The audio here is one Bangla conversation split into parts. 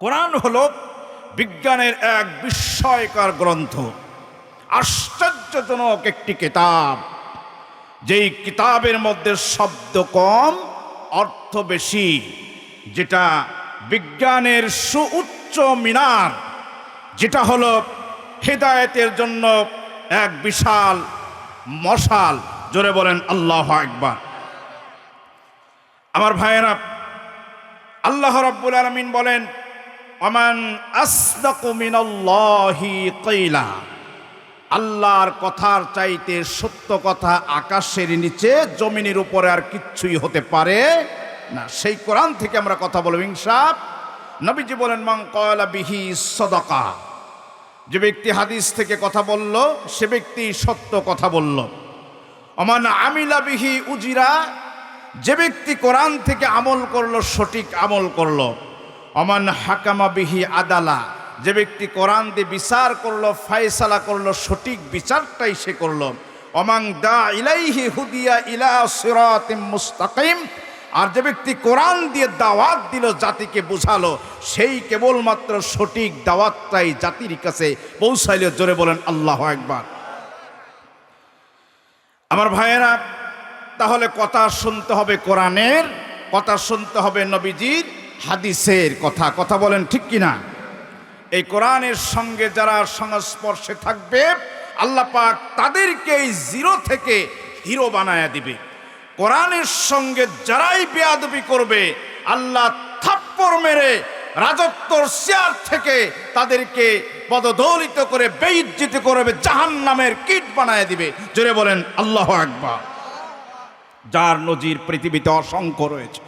কোরআন হল বিজ্ঞানের এক বিস্ময়কর গ্রন্থ। আশ্চর্যজনক একটি কিতাব। যেই কিতাবের মধ্যে শব্দ কম, অর্থ বেশি, যেটা বিজ্ঞানের সুউচ্চ মিনার, যেটা হলো হেদায়েতের জন্য এক বিশাল মশাল। জোরে বলেন, আল্লাহ একবার আমার ভাইয়েরা, আল্লাহ রাব্বুল আলামিন বলেন অমান আসদাকু মিনাল্লাহি কইলা, আল্লাহর কথার চাইতে সত্য কথা আকাশের নিচে, জমিনের উপরে আর কিচ্ছুই হতে পারে না। সেই কোরআন থেকে আমরা কথা বলব ইনসাফ নবীজি বলেন মং কয়লা বিহি সদকা যে ব্যক্তি হাদিস থেকে কথা বলল, সে ব্যক্তি সত্য কথা বলল। অমান আমিলা বিহি উজিরা, যে ব্যক্তি কোরআন থেকে আমল করল, সঠিক আমল করল। অমান হাকামা বিহি আদালা। যে ব্যক্তি কোরআন দিয়ে বিচার করল, ফায়সালা করল, সঠিক বিচারটাই সে করল। অমাং দা ইলাইহি হুদিয়া ইলা সিরাতিম মুস্তাকিম। আর যে ব্যক্তি কোরআন দিয়ে দাওয়াত দিল জাতিকে বুঝালো, সেই কেবলমাত্র সঠিক দাওয়াতটাই জাতির কাছে পৌঁছাইল। জোরে বলেন, আল্লাহ একবার আমার ভাইয়েরা, তাহলে কথা শুনতে হবে কোরআনের, কথা শুনতে হবে নবীজির হাদিসের কথা কথা বলেন ঠিক কিনা? এই কোরআনের সঙ্গে যারা সংস্পর্শে থাকবে, আল্লাহ পাক তাদেরকে এই জিরো থেকে হিরো বানায়া দিবে। কোরআনের সঙ্গে যারাই বেয়াদবি করবে, আল্লাহ থাপ্পড় মেরে রাজত্বর চেয়ার থেকে তাদেরকে পদদলিত করে বেইজ্জিত করবে জাহান নামের কীট বানায় দিবে। জোরে বলেন, আল্লাহ আকবার। যার নজির পৃথিবীতে অসংখ্য রয়েছে।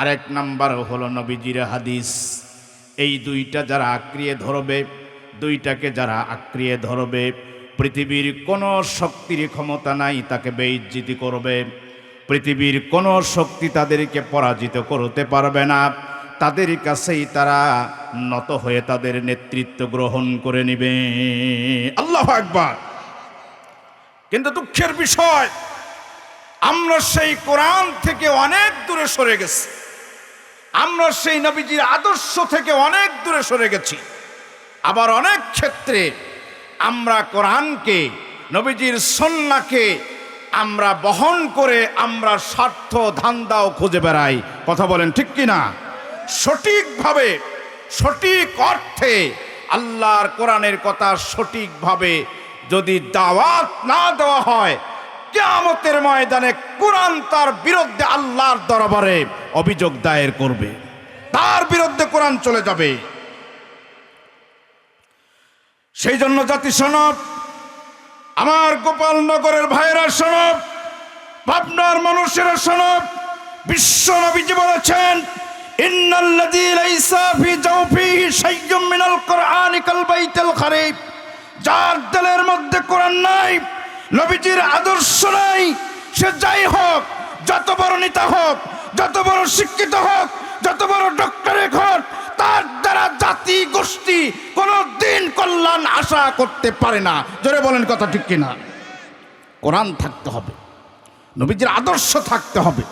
আরেক নাম্বার হলো নবীজির হাদিস। এই দুইটা যারা আঁকড়িয়ে ধরবে, দুইটাকে যারা আঁকড়িয়ে ধরবে, পৃথিবীর কোনো শক্তির ক্ষমতা নাই তাকে বেইজ্জিতি করবে। পৃথিবীর কোনো শক্তি তাদেরকে পরাজিত করতে পারবে না। তাদের কাছেই তারা নত হয়ে তাদের নেতৃত্ব গ্রহণ করে নিবে। আল্লাহ একবার কিন্তু দুঃখের বিষয়, আমরা সেই কোরআন থেকে অনেক দূরে সরে গেছি। আমরা সেই নবীজির আদর্শ থেকে অনেক দূরে সরে গেছি। আবার অনেক ক্ষেত্রে আমরা কোরআনকে, নবীজির সন্নাকে আমরা বহন করে আমরা স্বার্থ ধান্দাও খুঁজে বেড়াই। কথা বলেন ঠিক কি না সঠিকভাবে, সঠিক অর্থে আল্লাহর কোরআনের কথা সঠিকভাবে যদি দাওয়াত না দেওয়া হয়, কেয়ামতের ময়দানে কোরআন তার বিরুদ্ধে আল্লাহর দরবারে অভিযোগ দায়ের করবে। তার বিরুদ্ধে কোরআন চলে যাবে। সেই জন্য জাতি সনব আমার গোপালনগরের ভাইয়েরা সনব পাবনার মানুষেরা সনব বিশ্ব নবীজি বলেছেন যার মধ্যে নাই আদর্শ নাই, সে যাই হোক যত বড় নেতা হোক, যত বড় শিক্ষিত হোক, যত বড় ডক্টরেট হোক, তার দ্বারা জাতি গোষ্ঠী কোনো দিন কল্যাণ আশা করতে পারে না। জোরে বলেন কথা ঠিক কিনা? কোরআন থাকতে হবে, নবীজির আদর্শ থাকতে হবে।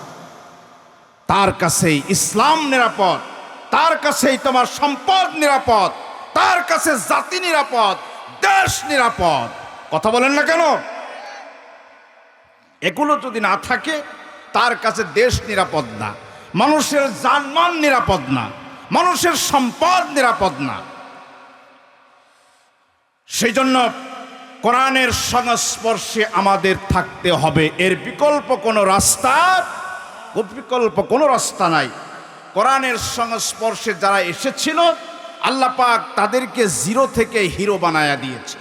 তার কাছেই ইসলাম নিরাপদ, তার কাছেই তোমার সম্পদ নিরাপদ, তার কাছে জাতি নিরাপদ, দেশ নিরাপদ। কথা বলেন না কেন? এগুলো যদি না থাকে তার কাছে দেশ নিরাপদ না, মানুষের জানমান নিরাপদ না, মানুষের সম্পদ নিরাপদ না। সেই জন্য কোরআনের সংস্পর্শে আমাদের থাকতে হবে। এর বিকল্প কোনো রাস্তা, বিকল্প কোনো রাস্তা নাই। কোরআনের সংস্পর্শে যারা এসেছিল, আল্লাহ পাক তাদেরকে জিরো থেকে হিরো বানায়া দিয়েছে।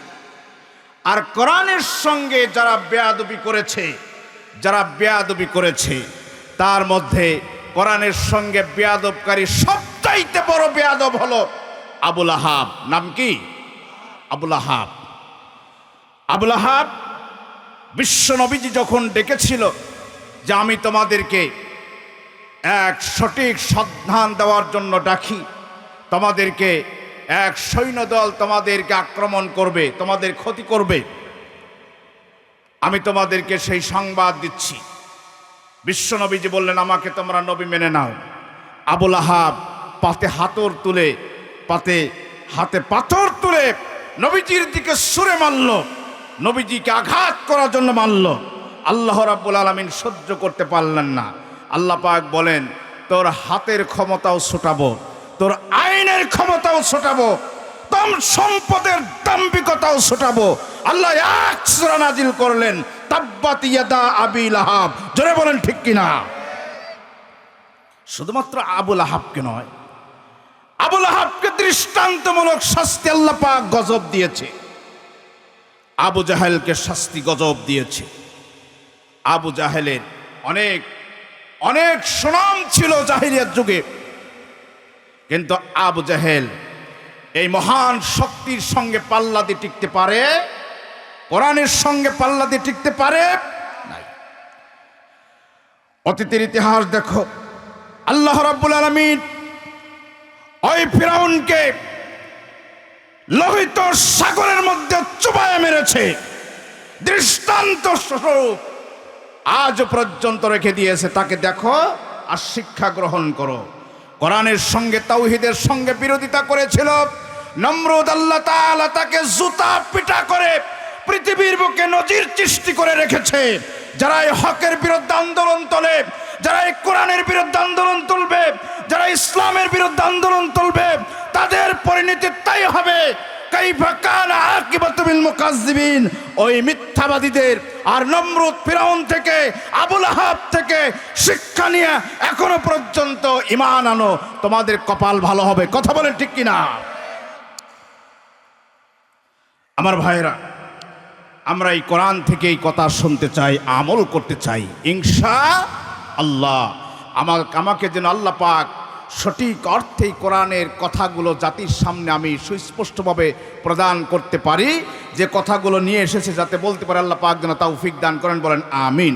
আর কোরআনের সঙ্গে যারা বেয়াদবি করেছে যারা বেয়াদবি করেছে, তার মধ্যে কোরআনের সঙ্গে বেয়াদবকারী সবচাইতে বড় বেয়াদব হলো আবুল আহাব। নাম কি? আবুল আহাব। আবুল আহাব বিশ্ব নবীজি যখন ডেকেছিল যে আমি তোমাদেরকে এক সঠিক সন্ধান দেওয়ার জন্য ডাকি, তোমাদেরকে এক সৈন্যদল তোমাদেরকে আক্রমণ করবে, তোমাদের ক্ষতি করবে আমি তোমাদেরকে সেই সংবাদ দিচ্ছি। বিশ্বনবীজি বললেন, আমাকে তোমরা নবী মেনে নাও। আবুল আহাব পাতে হাতর তুলে, পাতে হাতে পাথর তুলে নবীজির দিকে সুরে মারল। নবীজিকে আঘাত করার জন্য মারল। আল্লাহ রাব্বুল আলমিন সহ্য করতে পারলেন না। আল্লাহ পাক বলেন, তোর হাতের ক্ষমতাও ছোটাবো, তোর আইনের ক্ষমতাও ছোটাবো তম সম্পদের দাম্ভিকতাও ছোটাবো আল্লাহ এক সূরা নাজিল করলেন, তাব্বাত ইয়াদা আবিল আহাব জোরে বলেন ঠিক কিনা? শুধুমাত্র আবুল আহাবকে নয় আবুল আহাবকে দৃষ্টান্তমূলক শাস্তি আল্লাহ পাক গজব দিয়েছে। আবু জাহেলকে শাস্তি গজব দিয়েছে। আবু জাহেলের অনেক অনেক সুনাম ছিল জাহিরিয়ার যুগে। কিন্তু আবু জাহেল এই মহান শক্তির সঙ্গে পাল্লা দিয়ে টিকতে পারে কোরআনের সঙ্গে পাল্লা দিয়ে টিকতে পারে? অতীতের ইতিহাস দেখো। আল্লাহ রাব্বুল আলামিন ওই ফিরাউনকে লোহিত সাগরের মধ্যে চুবায় মেরেছে। দৃষ্টান্ত স্বরূপ আজ পর্যন্ত রেখে দিয়েছে। তাকে দেখো আর শিক্ষা গ্রহণ করো। কোরআনের সঙ্গে, তাওহিদের সঙ্গে বিরোধিতা করেছিল। নমরুদ আল্লাহ তাকে জুতা পিটা করে পৃথিবীর বুকে নজির সৃষ্টি করে রেখেছে। যারা এই হকের বিরুদ্ধে আন্দোলন তোলে, যারা এই কোরআনের বিরুদ্ধে আন্দোলন তুলবে, যারা ইসলামের বিরুদ্ধে আন্দোলন তুলবে, তাদের পরিণতি তাই হবে। ওই মিথ্যাবাদীদের আর থেকে, আবুল থেকে শিক্ষা নিয়ে এখনও পর্যন্ত ইমান আনো। তোমাদের কপাল ভালো হবে। কথা বলেন ঠিক কিনা? আমার ভাইরা আমরা এই কোরআন থেকে এই কথা শুনতে চাই, আমল করতে চাই। ইংসা আল্লাহ আমার আমাকে যেন আল্লাহ পাক সঠিক অর্থেই কোরআনের কথাগুলো জাতির সামনে আমি সুস্পষ্টভাবে প্রদান করতে পারি। যে কথাগুলো নিয়ে এসেছে যাতে বলতে পারে আল্লাহ পাক যেন তৌফিক দান করেন, বলেন আমিন।